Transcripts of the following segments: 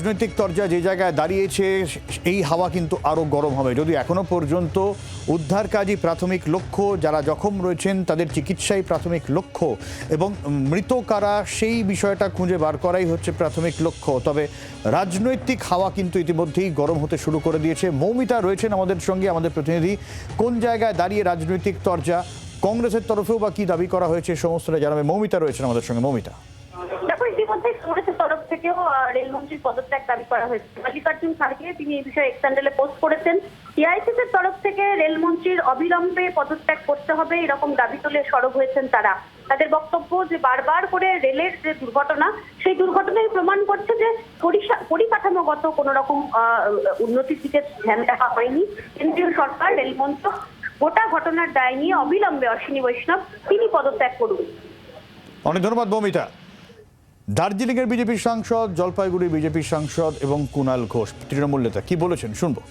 রাজনৈতিক তরজা যে জায়গায় দাঁড়িয়েছে, এই হাওয়া কিন্তু আরও গরম হবে। যদি এখনও পর্যন্ত উদ্ধার কাজই প্রাথমিক লক্ষ্য, যারা জখম রয়েছেন তাদের চিকিৎসাই প্রাথমিক লক্ষ্য এবং মৃত কারা সেই বিষয়টা খুঁজে বার করাই হচ্ছে প্রাথমিক লক্ষ্য। তবে রাজনৈতিক হাওয়া কিন্তু ইতিমধ্যেই গরম হতে শুরু করে দিয়েছে। মৌমিতা রয়েছেন আমাদের সঙ্গে, আমাদের প্রতিনিধি। কোন জায়গায় দাঁড়িয়ে রাজনৈতিক তরজা? কংগ্রেসের তরফেও বা কী দাবি করা হয়েছে সমস্তটা জানাবে মৌমিতা রয়েছেন আমাদের সঙ্গে। মৌমিতা দেখো ইতিমধ্যে কংগ্রেসের তরফ থেকেও আহ, রেলমন্ত্রীর পদত্যাগ দাবি করা হয়েছে। মল্লিকার্জুন খাড়গে তিনি এই বিষয়ে এক্সান্ডেলে পোস্ট করেছেন। এআইসিসির তরফ থেকে রেলমন্ত্রীর অবিলম্বে পদত্যাগ করতে হবে এরকম দাবি তুলে সরব হয়েছেন তারা। তাদের বক্তব্য যে বারবার করে রেলের যে দুর্ঘটনা, সেই দুর্ঘটনাই প্রমাণ করছে যে পরিকাঠামোগত কোন রকম উন্নতির দিকে ধ্যান রাখা হয়নি। কেন্দ্রীয় সরকার, রেলমন্ত্রক, গোটা ঘটনার দায় নিয়ে অবিলম্বে অশ্বিনী বৈষ্ণব তিনি পদত্যাগ করুন। অনেক ধন্যবাদ মৌমিতা দার্জিলিংয়ের বিজেপি সাংসদ জলপাইগুড়ির বিজেপি সাংসদ এবং কুণাল ঘোষ তৃণমূল নেতা কি বলেছেন শুনবো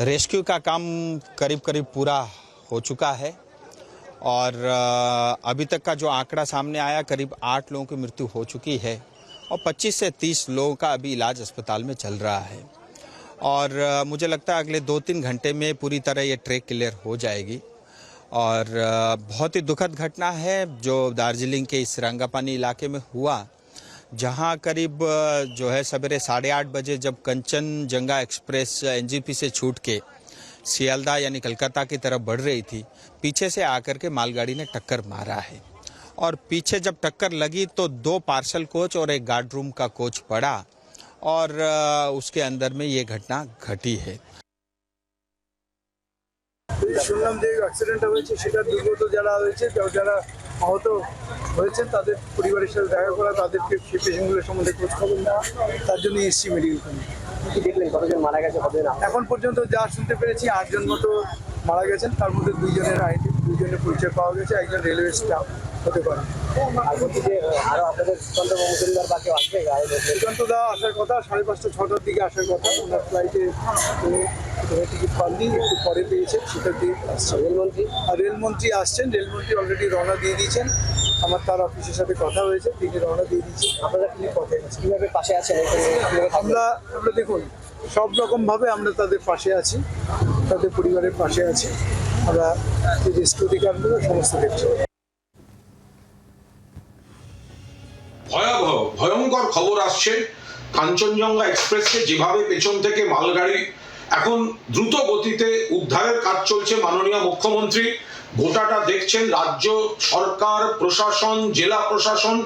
रेस्क्यू का काम करीब करीब पूरा हो चुका है और अ, अभी तक का जो आंकड़ा सामने आया करीब आठ लोगों की मृत्यु हो चुकी है और 25 से 30 लोगों का अभी इलाज अस्पताल में चल रहा है। और मुझे लगता है अगले दो तीन घंटे में पूरी तरह ये ट्रैक क्लियर हो जाएगी। और बहुत ही दुखद घटना है जो दार्जिलिंग के इस रंगापानी इलाके में हुआ, जहाँ करीब जो है सवेरे साढ़े आठ बजे जब कंचन जंगा एक्सप्रेस एनजीपी से छूट के सियालदा यानी कलकत्ता की तरफ़ बढ़ रही थी, पीछे से आकर के मालगाड़ी ने टक्कर मारा है। और पीछे जब टक्कर लगी तो दो पार्सल कोच और एक गार्ड रूम का कोच पड़ा और अ, उसके अंदर में ये घटना घटी है এই শুনলাম যে অ্যাক্সিডেন্টটা হয়েছে সেটা দুর্গত যারা হয়েছে কেউ যারা আহত হয়েছেন তাদের পরিবারের সাথে দেখা করা তাদেরকে সেই পেশেন্টগুলোর সম্বন্ধে খোঁজ খবর নেওয়া তার জন্য এসছি মেডিকেল কলেজে কি দেখলেন কতজন মারা গেছে কতজন আহত? এখন পর্যন্ত যা শুনতে পেরেছি আটজন মতো মারা গেছেন তার মধ্যে দুইজনের আইডি দুইজনের পরিচয় পাওয়া গেছে একজন রেলওয়ে স্টাফ হতে পারে আর বলছি যে আহ, আপনাদের সুকান্ত মজুমদার বা কেউ আসবে? সুকান্ত দা আসার কথা সাড়ে পাঁচটা ছটার দিকে আসার কথা। ওনার ফ্লাইটে টিকিট পাননি একটু পরে পেয়েছেন সেটা দিয়ে আসছে রেলমন্ত্রী? আর রেলমন্ত্রী আসছেন রেলমন্ত্রী অলরেডি রওনা দিয়ে দিয়েছেন। আমার তার অফিসের সাথে কথা হয়েছে তিনি রওনা দিয়ে দিয়েছেন। আপনারা তিনি পথে আছেন? কীভাবে পাশে আছেন? আমরা আমরা দেখুন সব রকম ভাবে আমরা তাদের পাশে আছি তাদের পরিবারের পাশে আছি। আমরা যে রেস্কিউ থেকে সমস্ত দেখছি। ভয়াবহ, ভয়ঙ্কর খবর আসছে। কাঞ্চনজঙ্ঘা এক্সপ্রেসকে যেভাবে পেছন থেকে মালগাড়ি এখন দ্রুত গতিতে উদ্ধারের কাজ চলছে মাননীয় মুখ্যমন্ত্রী, গোটাটা দেখছেন রাজ্য সরকার, প্রশাসন, জেলা প্রশাসন,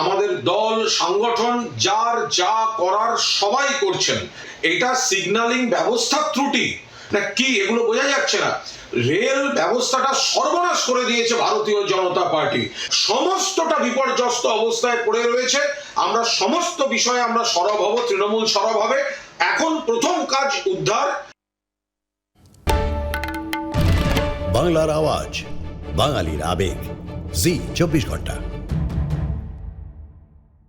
আমাদের দল, সংগঠন, যার যা করার সবাই করছেন। এটা সিগন্যালিং ব্যবস্থার ত্রুটি। না কি? এগুলো বোঝা যাচ্ছে না। রেল ব্যবস্থাটা সর্বনাশ করে দিয়েছে ভারতীয় জনতা পার্টি। সমস্তটা বিপর্যস্ত অবস্থায় পড়ে রয়েছে। আমরা সমস্ত বিষয়ে আমরা সরব হব, তৃণমূল সরব হবে। এখন প্রথম কাজ উদ্ধার। বাংলার আওয়াজ, বাঙালির আবেগ। জি, চব্বিশ ঘণ্টা।